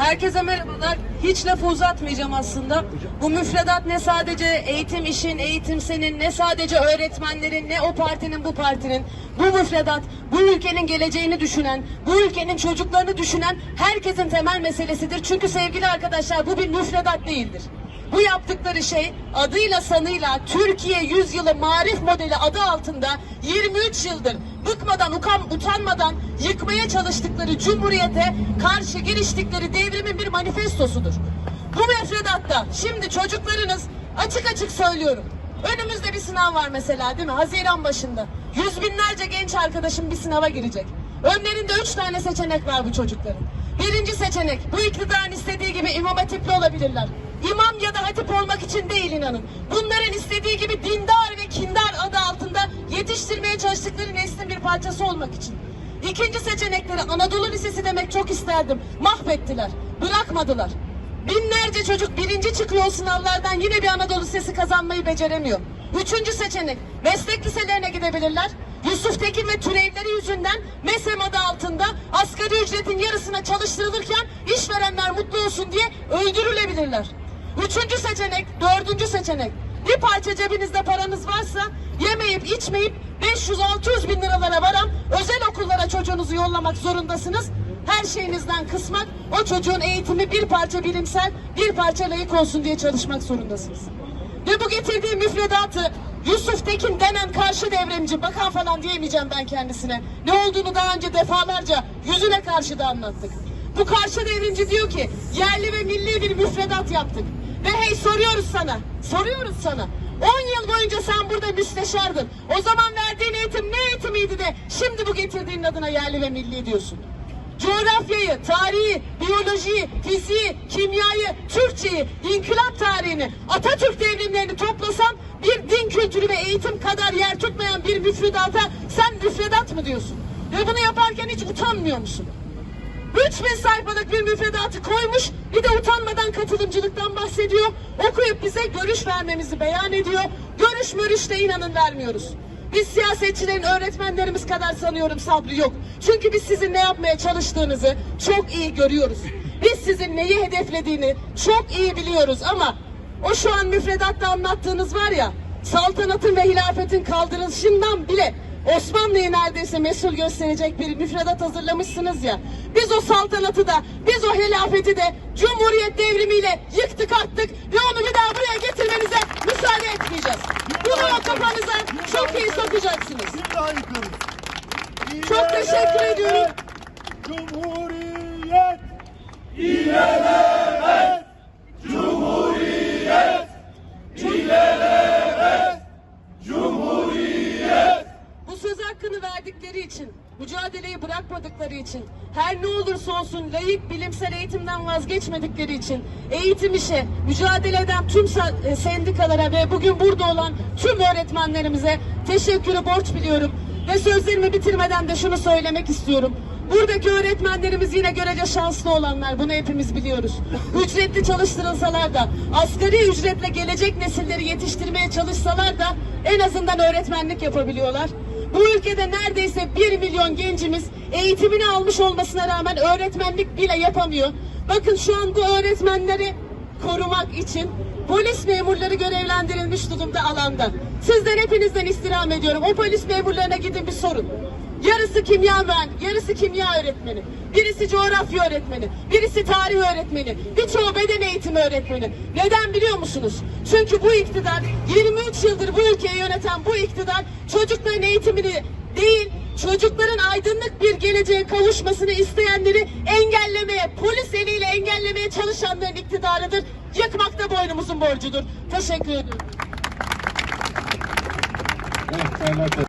Herkese merhabalar. Hiç lafı uzatmayacağım aslında. Bu müfredat ne sadece eğitim işin, eğitim senin, ne sadece öğretmenlerin, ne o partinin bu partinin. Bu müfredat bu ülkenin geleceğini düşünen, bu ülkenin çocuklarını düşünen herkesin temel meselesidir. Çünkü sevgili arkadaşlar bu bir müfredat değildir. Bu yaptıkları şey adıyla sanıyla Türkiye Yüzyılı Marif Modeli adı altında 23 yıldır bıkmadan ukam, utanmadan yıkmaya çalıştıkları cumhuriyete karşı giriştikleri devrimin bir manifestosudur. Bu müfredatta şimdi çocuklarınız açık açık söylüyorum. Önümüzde bir sınav var mesela değil mi? Haziran başında. Yüz binlerce genç arkadaşım bir sınava girecek. Önlerinde üç tane seçenek var bu çocukların. Birinci seçenek bu iktidarın istediği gibi imam hatipli olabilirler. İmam ya da hatip olmak için değil inanın. Bunların istediği gibi dindar ve kindar adı altında yetiştirmeye çalıştıkları neslin bir parçası olmak için. İkinci seçenekleri Anadolu Lisesi demek çok isterdim. Mahvettiler, bırakmadılar. Binlerce çocuk birinci çıkıyor sınavlardan yine bir Anadolu Lisesi kazanmayı beceremiyor. Üçüncü seçenek meslek liselerine gidebilirler. Yusuf Tekin ve türevleri yüzünden MESEM adı altında asgari ücretin yarısına çalıştırılırken işverenler mutlu olsun diye öldürülebilirler. Üçüncü seçenek, dördüncü seçenek. Bir parça cebinizde paranız varsa yemeyip içmeyip 500-600 bin liralara varan özel okullara çocuğunuzu yollamak zorundasınız. Her şeyinizden kısmak, o çocuğun eğitimi bir parça bilimsel, bir parça layık olsun diye çalışmak zorundasınız. Ve bu getirdiği müfredatı Yusuf Tekin denen karşı devrimci, bakan falan diyemeyeceğim ben kendisine. Ne olduğunu daha önce defalarca yüzüne karşı da anlattık. Bu karşı devrimci diyor ki yerli ve milli bir müfredat yaptık. Ve hey soruyoruz sana, soruyoruz sana. 10 yıl boyunca sen burada müsteşardın. O zaman verdiğin eğitim ne eğitimiydi de şimdi bu getirdiğin adına yerli ve milli diyorsun. Coğrafyayı, tarihi, biyolojiyi, fiziği, kimyayı, Türkçeyi, inkılap tarihini, Atatürk devrimlerini toplasan bir din kültürü ve eğitim kadar yer tutmayan bir müfredata sen müfredat mı diyorsun? Ve bunu yaparken hiç utanmıyor musun? 3000 sayfalık bir müfredatı koymuş bir de utanmadan katılımcılıktan bahsediyor. Okuyup bize görüş vermemizi beyan ediyor. Görüş mörüş de inanın vermiyoruz. Biz siyasetçilerin öğretmenlerimiz kadar sanıyorum sabrı yok. Çünkü biz sizin ne yapmaya çalıştığınızı çok iyi görüyoruz. Biz sizin neyi hedeflediğini çok iyi biliyoruz ama o şu an müfredatta anlattığınız var ya saltanatın ve hilafetin kaldırılışından bile Osmanlı'yı neredeyse mesul gösterecek bir müfredat hazırlamışsınız ya. Biz o saltanatı da, biz o hilafeti de Cumhuriyet devrimiyle yıktık attık ve onu bir daha buraya getirmenize müsaade etmeyeceğiz. Bunu o kafanıza çok iyi sokacaksınız. Bir daha yıkıyoruz. Çok teşekkür ediyorum. Cumhuriyet! İlelebet! Verdikleri için, mücadeleyi bırakmadıkları için, her ne olursa olsun layık bilimsel eğitimden vazgeçmedikleri için, eğitim işe mücadele eden tüm e, sendikalara ve bugün burada olan tüm öğretmenlerimize teşekkürü borç biliyorum. Ve sözlerimi bitirmeden de şunu söylemek istiyorum. Buradaki öğretmenlerimiz yine görece şanslı olanlar. Bunu hepimiz biliyoruz. Ücretli çalıştırılsalar da, asgari ücretle gelecek nesilleri yetiştirmeye çalışsalar da en azından öğretmenlik yapabiliyorlar. Bu ülkede neredeyse 1 milyon gencimiz eğitimini almış olmasına rağmen öğretmenlik bile yapamıyor. Bakın şu an bu öğretmenleri korumak için polis memurları görevlendirilmiş durumda alanda. Sizden hepinizden istirham ediyorum. O polis memurlarına gidin bir sorun. Yarısı kimya mühendisi, yarısı kimya öğretmeni, birisi coğrafya öğretmeni, birisi tarih öğretmeni, birçoğu beden eğitimi öğretmeni. Neden biliyor musunuz? Çünkü bu iktidar 23 yıldır bu ülkeyi yöneten bu iktidar çocukların eğitimini değil çocukların aydınlık bir geleceğe kavuşmasını isteyenleri engellemeye, polis eliyle engellemeye çalışanların iktidarıdır. Yıkmak da boynumuzun borcudur. Teşekkür ediyorum. Evet.